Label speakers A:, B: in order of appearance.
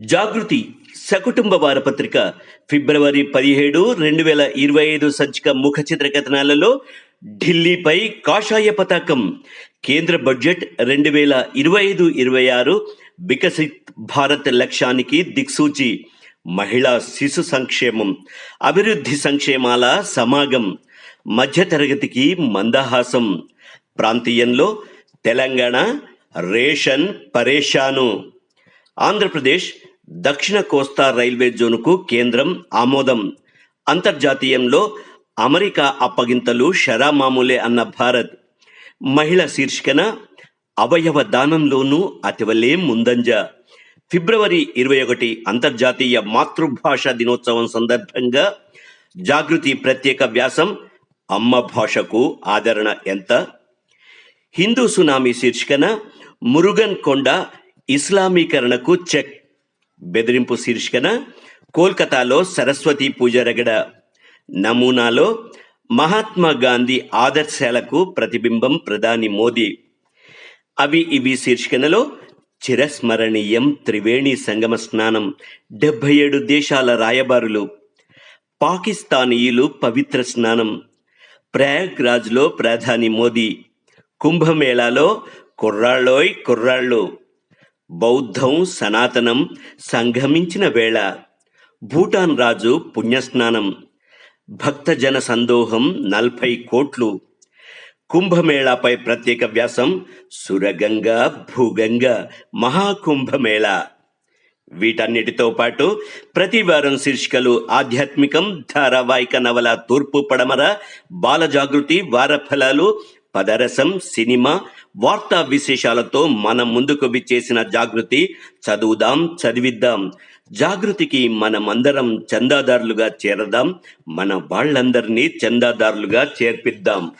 A: జాగృతి సకుటుంబ వారపత్రిక ఫిబ్రవరి పదిహేడు రెండు వేల ఇరవై ఐదు సంచిక ముఖ చిత్ర కథనాలలో ఢిల్లీపై కాషాయ పతాకం. కేంద్ర బడ్జెట్ రెండు వేల ఇరవై ఐదు ఇరవై ఆరు వికసిత్ భారత్ లక్ష్యానికి దిక్సూచి. మహిళా శిశు సంక్షేమం అభివృద్ధి సంక్షేమాల సమాగం మధ్యతరగతికి మందహాసం. ప్రాంతీయంలో తెలంగాణ రేషన్ పరేషాను. ఆంధ్రప్రదేశ్ దక్షిణ కోస్తా రైల్వే జోన్కు కేంద్రం ఆమోదం. అంతర్జాతీయంలో అమెరికా అప్పగింతలు షరామామూలే అన్న భారత్. మహిళ శీర్షికన అవయవ దానంలోనూ అతివలే ముందంజ. ఫిబ్రవరి ఇరవై ఒకటి అంతర్జాతీయ మాతృభాష దినోత్సవం సందర్భంగా జాగృతి ప్రత్యేక వ్యాసం అమ్మ భాషకు ఆదరణ ఎంత? హిందూ సునామీ శీర్షికన మురుగన్ కొండ ఇస్లామీకరణకు చెక్ బెదిరింపు శీర్షికన కోల్కతాలో సరస్వతి పూజ రగడ నమూనాలో మహాత్మా గాంధీ ఆదర్శాలకు ప్రతిబింబం ప్రధాని మోదీ. అవి ఇవి శీర్షికనలో చిరస్మరణీయం త్రివేణి సంగమ స్నానం డెబ్బై ఏడు దేశాల రాయబారులు. పాకిస్తానీయులు పవిత్ర స్నానం ప్రయాగ్రాజ్లో ప్రధాని మోదీ. కుంభమేళాలో కుర్రాళ్ళోయ్ కుర్రాళ్ళు. బౌద్ధం సనాతనం సంగమించిన వేళ భూటాన్ రాజు పుణ్యస్నానం భక్తజన సందోహం నలభై కోట్లు కుంభమేళాపై ప్రత్యేక వ్యాసం సురగంగ భూగంగ మహాకుంభమేళ. వీటన్నిటితో పాటు ప్రతి వారం శీర్షికలు ఆధ్యాత్మికం ధారావాహిక నవల తూర్పు పడమర బాల జాగృతి వారఫలాలు పదరసం సినిమా వార్తా విశేషాలతో మన ముందుకు విచ్చేసిన జాగృతి చదువుదాం చదివిద్దాం. జాగృతికి మనమందరం చందాదారులుగా చేరదాం మన వాళ్ళందరినీ చందాదారులుగా చేర్పిద్దాం.